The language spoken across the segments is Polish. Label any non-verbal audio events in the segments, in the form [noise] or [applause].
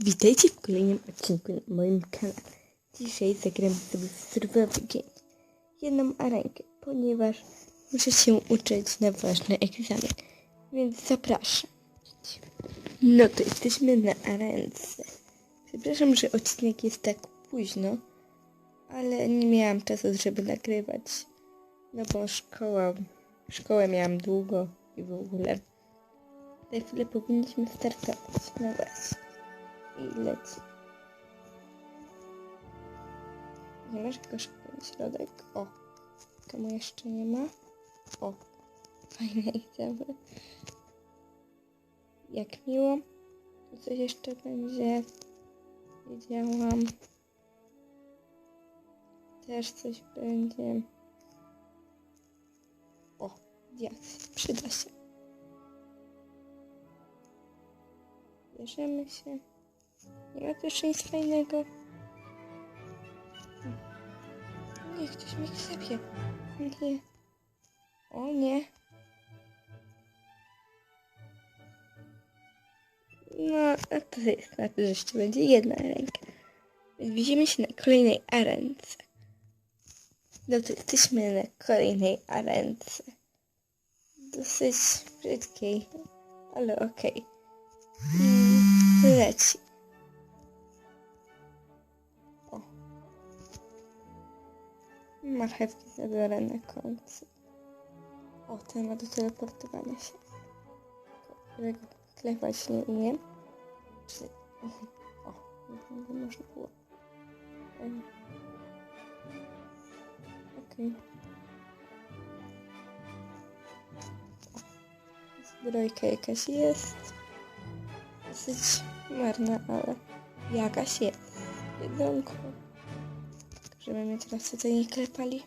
Witajcie w kolejnym odcinku na moim kanale. Dzisiaj zagram sobie survival game jedną arenkę, ponieważ muszę się uczyć na ważny egzamin, więc zapraszam. No to jesteśmy na arence. Przepraszam, że odcinek jest tak późno, ale nie miałam czasu, żeby nagrywać. No bo szkoła, szkołę miałam długo i w ogóle. Za chwilę powinniśmy startować. No właśnie. I leci. Nie masz go szybko na środek. O. Komu jeszcze nie ma? O. Fajne idziemy. Jak miło. Tu coś jeszcze będzie. Wiedziałam. Też coś będzie. O, diaks. Przyda się. Bierzemy się. Tu jeszcze nic fajnego. Nie, ktoś mnie klepie. Nie. O nie. No, to jest znaczy, że jeszcze będzie jedna ręka. Widzimy się na kolejnej arence. No to jesteśmy na kolejnej arence. Dosyć brzydkiej, ale okej. Okay. Leci. Marchewki zabiorę na końcu. O, ten ma do teleportowania się. Którego klepać nie umiem. Czy... [laughs] O, nie można było. Okej. O. Zbrojka jakaś jest. Dosyć marna, ale jakaś jest. Jedzonko. Żeby mnie teraz tutaj nie klepali.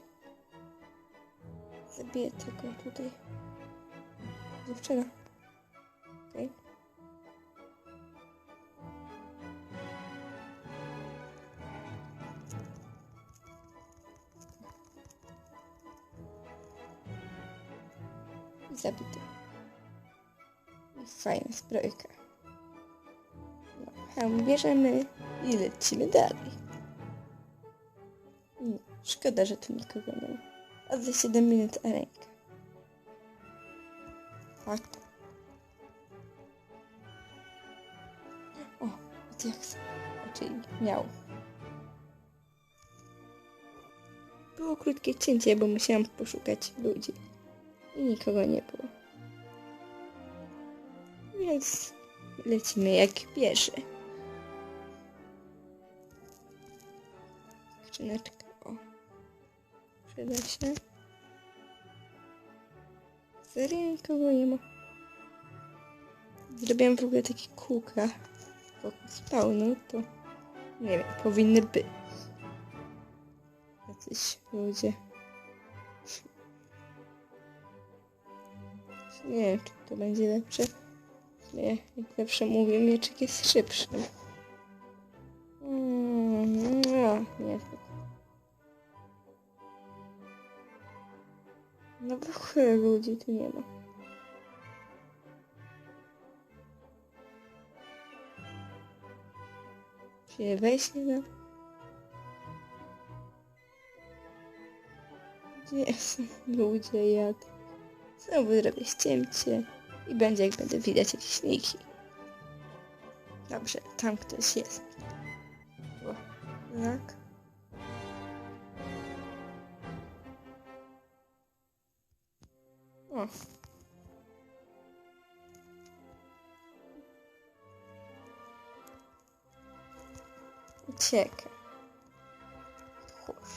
Zabiję tego tutaj. Dziewczyna. Okej. I zabity. Fajna zbrojka. No, hełm bierzemy i lecimy dalej. Szkoda, że tu nikogo nie ma. A za 7 minut rękę. Chodź. O, diaks. Czyli miał. Było krótkie cięcie, bo musiałam poszukać ludzi. I nikogo nie było. Więc lecimy jak bierze. Skrzyneczka, o. Przyda się. Serio nikogo nie ma. Zrobiłam w ogóle takie kółka wokół spawnu, to nie wiem, powinny być. Jacyś ludzie. Nie wiem, czy to będzie lepsze. Nie, jak zawsze mówię, mieczek jest szybszy. No w ogóle ludzi tu nie ma. Się wejść nie. Gdzie są ludzie jad? Znowu zrobię ścięcie i będzie jak będę widać jakieś niki. Dobrze, tam ktoś jest. O, tak. O. Ucieka. Tchórz.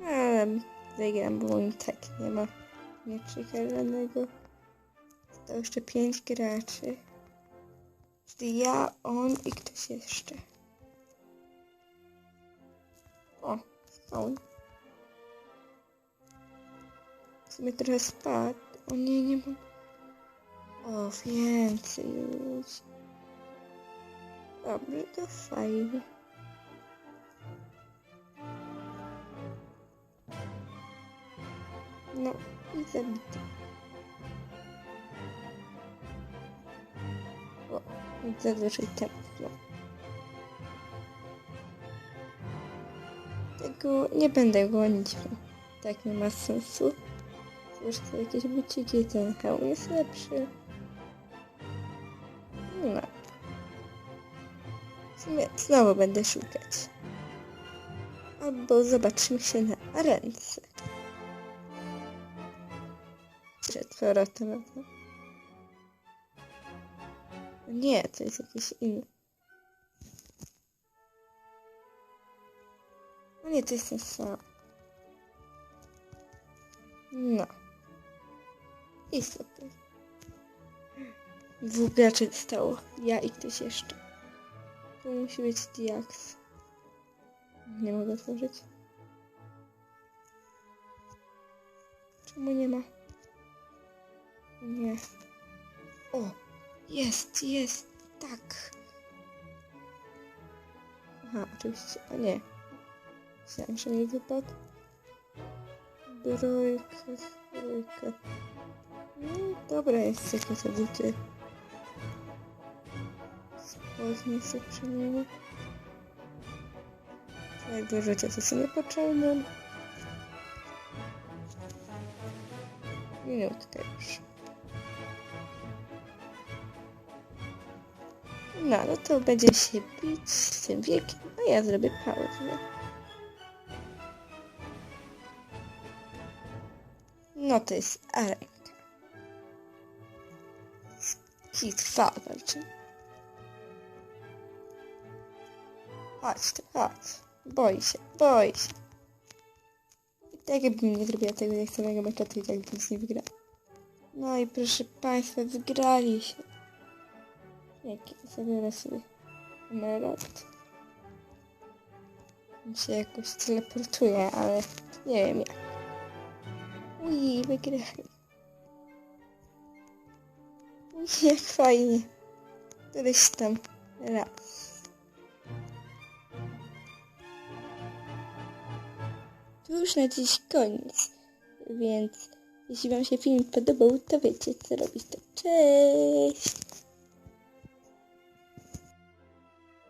Ale zagram, bo i tak nie ma mieczyka żadnego. To jeszcze pięć graczy. Czyli ja, on i ktoś jeszcze. O, on. W sumie trochę spadł. O nie, nie mam. O, więcej ludzi. Dobrze, to fajnie. No i zabity. O, bo za dużo temów mam. Tego nie będę gonić, bo tak nie ma sensu. Sobie jakieś buciki, ten hełm jest lepszy. No. W sumie znowu będę szukać. Albo zobaczymy się na ręce. Przed powrotem. Nie, to jest jakiś inny. No nie, to jest ten sam. No. I super. Dwóch graczy zostało. Ja i ktoś jeszcze. Tu musi być Diax. Nie mogę otworzyć. Czemu nie ma? Nie. O! Jest, jest! Tak! Aha, oczywiście. A nie. Myślałem, że mi wypadł. Brojka, brojka. Dobra jest tylko te buty. Spodnie sobie przemienię. Tak, wyrzucę to sobie niepotrzebne. Minutkę już. No, no to będzie się bić z tym wiekiem, a ja zrobię pauzę. No to jest arenka. Hit walczy. Chodź chodź. Boi się, boi się. I tak jakbym nie zrobiła tego jak samego meczu, to i tak bym nie wygrała. No i proszę Państwa, wygraliśmy. Jaki zabiorę sobie emerald. On się jakoś teleportuje, ale nie wiem jak. Ui, wygrali. Jak fajnie. Któryś tam raz. To już na dziś koniec, więc jeśli Wam się film podobał, to wiecie co robić. To cześć!